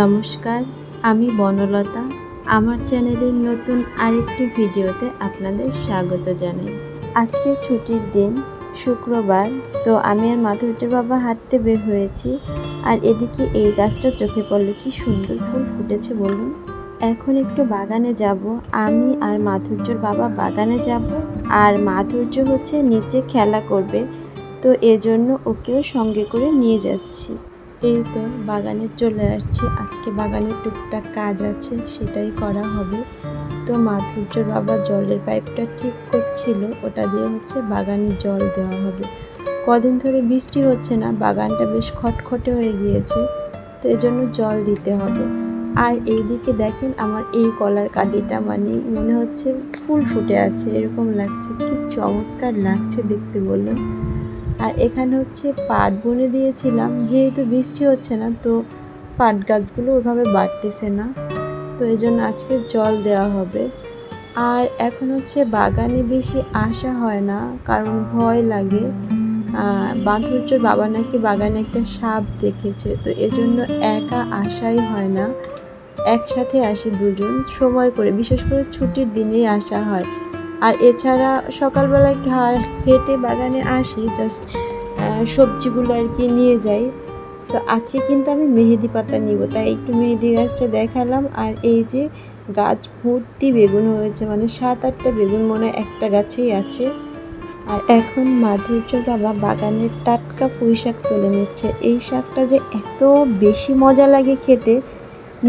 নমস্কার, আমি বনলতা। আমার চ্যানেলের নতুন আরেকটি ভিডিওতে আপনাদের স্বাগত জানাই। আজকে ছুটির দিন, শুক্রবার, তো আমি আর মাধুর্যের বাবা হাঁটতে বের হয়েছি। আর এদিকে এই গাছটা চোখে পড়ল, কি সুন্দর ফুল ফুটেছে বলুন। এখন একটু বাগানে যাব, আমি আর মাধুর্যর বাবা বাগানে যাব। আর মাধুর্য হচ্ছে নিচে খেলা করবে, তো এজন্য ওকেও সঙ্গে করে নিয়ে যাচ্ছি। এই তো বাগানে চলে আসছি। আজকে বাগানে টুকটাক কাজ আছে, সেটাই করা হবে। তো মাধুর্যর বাবা জলের পাইপটা ঠিক করছিল, ওটা দিয়ে হচ্ছে বাগানে জল দেওয়া হবে। কদিন ধরে বৃষ্টি হচ্ছে না, বাগানটা বেশ খটখটে হয়ে গিয়েছে, তো এজন্য জল দিতে হবে। আর এইদিকে দেখেন আমার এই কলার কাঁদিটা মানে মনে হচ্ছে ফুল ফুটে আছে, এরকম লাগছে। কি চমৎকার লাগছে দেখতে বলুন। আর এখানে হচ্ছে পাট বুনে দিয়েছিলাম, যেহেতু বৃষ্টি হচ্ছে না, তো পাট গাছগুলো ওইভাবে বাড়তেছে না। তো এই জন্য আজকে জল দেওয়া হবে। আর এখন হচ্ছে বাগানে বেশি আসা হয় না, কারণ ভয় লাগে। বাঁধুর্যর বাবা নাকি বাগানে একটা সাপ দেখেছে, তো এজন্য একা আসাই হয় না। একসাথে আসি দুজন, সময় করে, বিশেষ করে ছুটির দিনেই আসা হয়। আর এছাড়া সকালবেলা একটু হেঁটে বাগানে আসি জাস্ট সবজিগুলো আর কি নিয়ে যাই। তো আজকে কিন্তু আমি মেহেদি পাতা নিব, তাই একটু মেহেদি গাছটা দেখালাম। আর এই যে গাছ ভর্তি বেগুন হয়েছে মানে সাত আটটা বেগুন মনে একটা গাছেই আছে। আর এখন মাধুর্য বাবা বাগানের টাটকা পুঁই শাক তুলে নিচ্ছে। এই শাকটা যে এত বেশি মজা লাগে খেতে,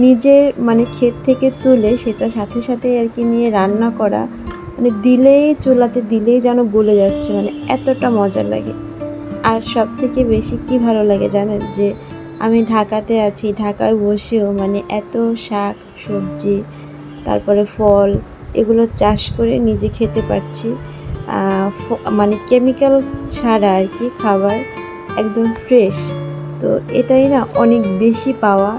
নিজের মানে ক্ষেত থেকে তুলে সেটা সাথে সাথে আর কি নিয়ে রান্না করা মানে দিলেই, চুলাতে দিলেই যেন গলে যাচ্ছে মানে এতটা মজা লাগে। আর সব থেকে বেশি কি ভালো লাগে জানেন? যে আমি ঢাকাতে আছি, ঢাকায় বসেও মানে এত শাক, সবজি, তারপরে ফল এগুলো চাষ করে নিজে খেতে পারছি। মানে কেমিক্যাল ছাড়া আর কি খাবার একদম ফ্রেশ। তো এটাই না অনেক বেশি পাওয়া।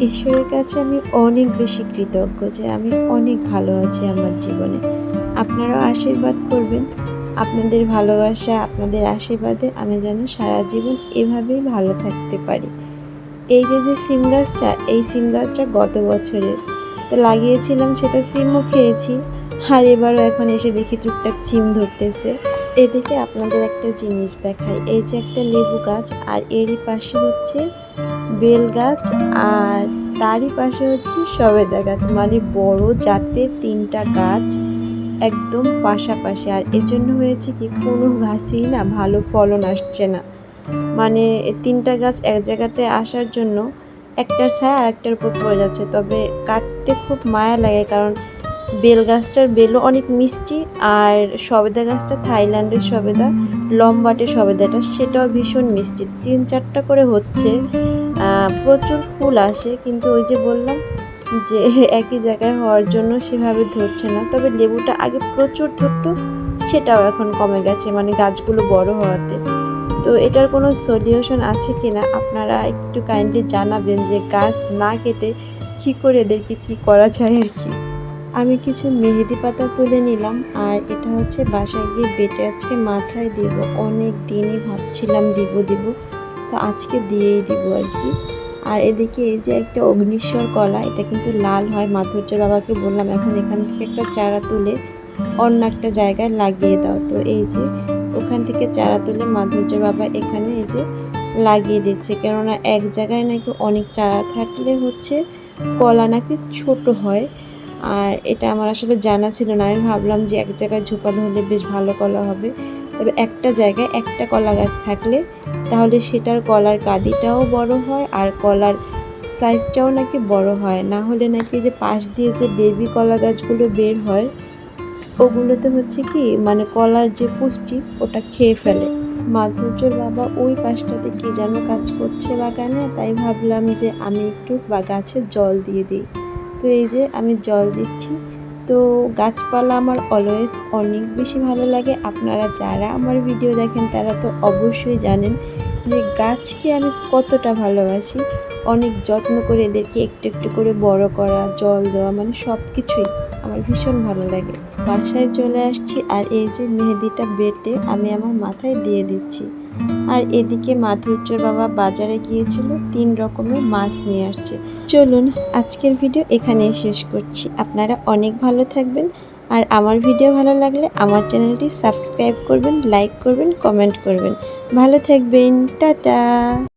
ঈশ্বরের কাছে আমি অনেক বেশি কৃতজ্ঞ যে আমি অনেক ভালো আছি আমার জীবনে। আপনারাও আশীর্বাদ করবেন। আপনাদের ভালোবাসা, আপনাদের আশীর্বাদে আমি যেন সারা জীবন এভাবেই ভালো থাকতে পারি। এই যে যে সিম গাছটা, এই সিম গাছটা গত বছরের। তো লাগিয়েছিলাম, সেটা সিমও খেয়েছি। আর এবারও এখন এসে দেখি টুকটাক সিম ধরতেছে। এদিকে আপনাদের একটা জিনিস দেখাই। এই যে একটা লেবু গাছ, আর এরই পাশে হচ্ছে বেল গাছ আর তারই পাশে হচ্ছে সবেদা গাছ মানে বড় জাতের তিনটা গাছ একদম পাশাপাশি। আর এজন্য হয়েছে কি, কোনো গাছই না ভালো ফলন আসছে না। মানে তিনটা গাছ এক জায়গাতে আসার জন্য একটার ছায়া আর একটার উপর পড়ে যাচ্ছে। তবে কাটতে খুব মায়া লাগে কারণ বেল গাছটার বেলও অনেক মিষ্টি আর সবেদা গাছটা থাইল্যান্ডের সবেদা, লম্বাটে সবেদাটা, সেটাও ভীষণ মিষ্টি। তিন চারটা করে হচ্ছে প্রচুর ফুল আসে, কিন্তু ওই যে বললাম যে একই জায়গায় হওয়ার জন্য সেভাবে ধরছে না। তবে লেবুটা আগে প্রচুর ধরতো, সেটাও এখন কমে গেছে মানে গাছগুলো বড় হওয়াতে। তো এটার কোনো সলিউশন আছে কি না আপনারা একটু কাইন্ডলি জানাবেন যে গাছ না কেটে কী করে এদেরকে কী করা যায় আর কি। আমি কিছু মেহেদি পাতা তুলে নিলাম, আর এটা হচ্ছে বাসায় গিয়ে বেটে আজকে মাথায় দিব। অনেক দিনই ভাবছিলাম দিব দিব। তো আজকে দিয়েই দিব আর কি। আর এদিকে এই যে একটা অগ্নিশ্বর কলা, এটা কিন্তু লাল হয়। মাধুর্য বাবাকে বললাম, এখন এখান থেকে একটা চারা তুলে অন্য একটা জায়গায় লাগিয়ে দাও। তো এই যে ওখান থেকে চারা তুলে মাধুর্য বাবা এখানে এই যে লাগিয়ে দিচ্ছে। কেননা এক জায়গায় নাকি অনেক চারা থাকলে হচ্ছে কলা নাকি ছোট হয়। আর এটা আমার আসলে জানা ছিল না। আমি ভাবলাম যে এক জায়গায় ঝোপালো হলে বেশ ভালো কলা হবে। তবে একটা জায়গায় একটা কলা গাছ থাকলে তাহলে সেটার কলার কাদিটাও বড় হয় আর কলার সাইজটাও নাকি বড় হয়। না হলে নাকি যে পাশ দিয়ে যে বেবি কলা গাছগুলো বের হয়, ওগুলোতে হচ্ছে কি মানে কলার যে পুষ্টি, ওটা খেয়ে ফেলে। মাধুর্যর বাবা ওই পাশটাতে কি যেন কাজ করছে বাগানে, তাই ভাবলাম যে আমি একটু বা গাছে জল দিয়ে দিই। তো এই যে আমি জল দিচ্ছি তো গাছপালা আমার অলওয়েজ অনেক বেশি ভালো লাগে। আপনারা যারা আমার ভিডিও দেখেন, তারা তো অবশ্যই জানেন যে গাছকে আমি কতটা ভালোবাসি। অনেক যত্ন করে এদেরকে একটু একটু করে বড় করা, জল দেওয়া মানে সব কিছুই আমার ভীষণ ভালো লাগে। বাসায় চলে আসছি আর এই যে মেহেদিটা বেটে আমি আমার মাথায় দিয়ে দিচ্ছি। আর এদিকে মাধুর্যর বাবা বাজারে গিয়েছিল, তিন রকমের মাছ নিয়ে আসছে। চলুন আজকের ভিডিও এখানেই শেষ করছি। আপনারা অনেক ভালো থাকবেন আর আমার ভিডিও ভালো লাগলে আমার চ্যানেলটি সাবস্ক্রাইব করবেন, লাইক করবেন, কমেন্ট করবেন। ভালো থাকবেন, টাটা।